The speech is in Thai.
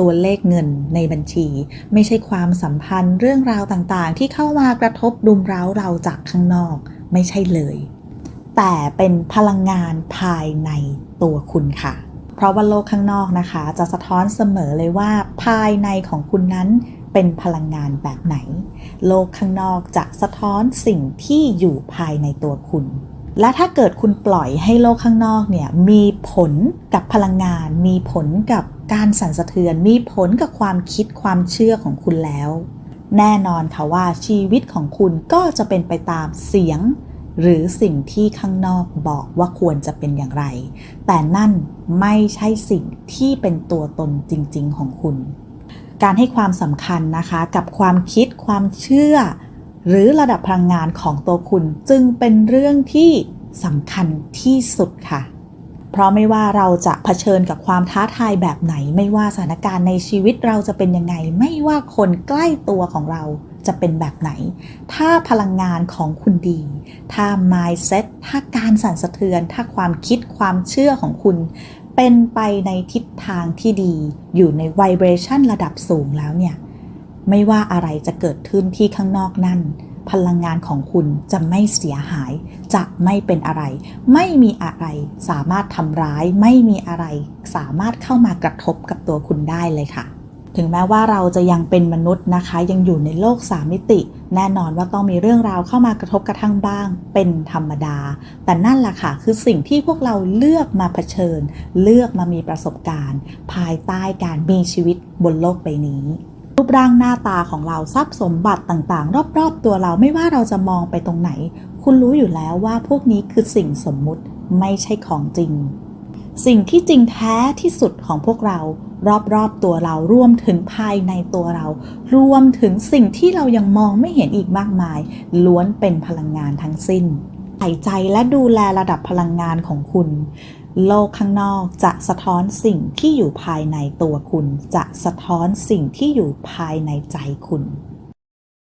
ตัวเลขเงินในบัญชี ไม่ใช่ความสัมพันธ์เรื่องราวต่างๆ ที่เข้ามากระทบรุมเร้าเราจากข้างนอก ไม่ใช่เลย แต่เป็นพลังงานภายในตัวคุณค่ะ เพราะว่าโลกข้างนอกนะคะ จะสะท้อนเสมอเลยว่า ภายในของคุณนั้นเป็นพลังงานแบบไหน โลกข้างนอกจะสะท้อนสิ่งที่อยู่ภายในตัวคุณ และถ้าเกิดคุณปล่อยให้โลกข้างนอกเนี่ยมีผลกับพลังงาน มีผลกับการสั่นสะเทือน มีผลกับความคิดความเชื่อของคุณแล้ว แน่นอนค่ะว่าชีวิตของคุณก็จะเป็นไปตามเสียง หรือสิ่งที่ข้างนอกบอกว่าควรจะเป็นอย่างไร แต่นั่นไม่ใช่สิ่งที่เป็นตัวตนจริง ๆ ของคุณ การให้ความสำคัญนะคะกับความคิดความเชื่อ หรือระดับพลังงานของตัวคุณจึงเป็นเรื่องที่สำคัญที่สุดค่ะ เพราะไม่ว่าเราจะเผชิญกับความท้าทายแบบไหน ไม่ว่าสถานการณ์ในชีวิตเราจะเป็นยังไง ไม่ว่าคนใกล้ตัวของเราจะเป็นแบบไหน ถ้าพลังงานของคุณดี ถ้า mindset ถ้าการสั่นสะเทือน ถ้าความคิดความเชื่อของคุณ เป็นไปในทิศทางที่ดี อยู่ใน vibration ระดับสูงแล้วเนี่ย ไม่ว่าอะไรจะเกิดขึ้นที่ข้างนอกนั่น พลังงานของคุณจะไม่เสียหาย จะไม่เป็นอะไร ไม่มีอะไรสามารถทำร้าย ไม่มีอะไร สามารถเข้ามากระทบกับตัวคุณได้เลยค่ะ ถึงแม้ว่าเราจะยังเป็นมนุษย์นะคะ ยังอยู่ในโลกสามมิติ แน่นอนว่าต้องมีเรื่องราวเข้ามากระทบกระทั่งบ้าง เป็นธรรมดา แต่นั่นแหละค่ะ คือสิ่งที่พวกเราเลือกมาเผชิญ เลือกมามีประสบการณ์ ภายใต้การมีชีวิตบนโลกใบนี้ รูปร่างหน้าตาของเราทรัพย์สมบัติต่างๆ รอบๆ ตัวเราไม่ว่าเราจะมองไปตรงไหน คุณรู้อยู่แล้วว่าพวกนี้คือสิ่งสมมุติไม่ใช่ของจริง สิ่งที่จริงแท้ที่สุดของพวกเรารอบๆตัวเรารวมถึงภายในตัวเรา รวมถึงสิ่งที่เรายังมองไม่เห็นอีกมากมาย ล้วนเป็นพลังงานทั้งสิ้น ใส่ใจและดูแลระดับพลังงานของคุณ โลกข้างนอกจะสะท้อนสิ่งที่อยู่ภายในตัวคุณ จะสะท้อนสิ่งที่อยู่ภายในใจคุณ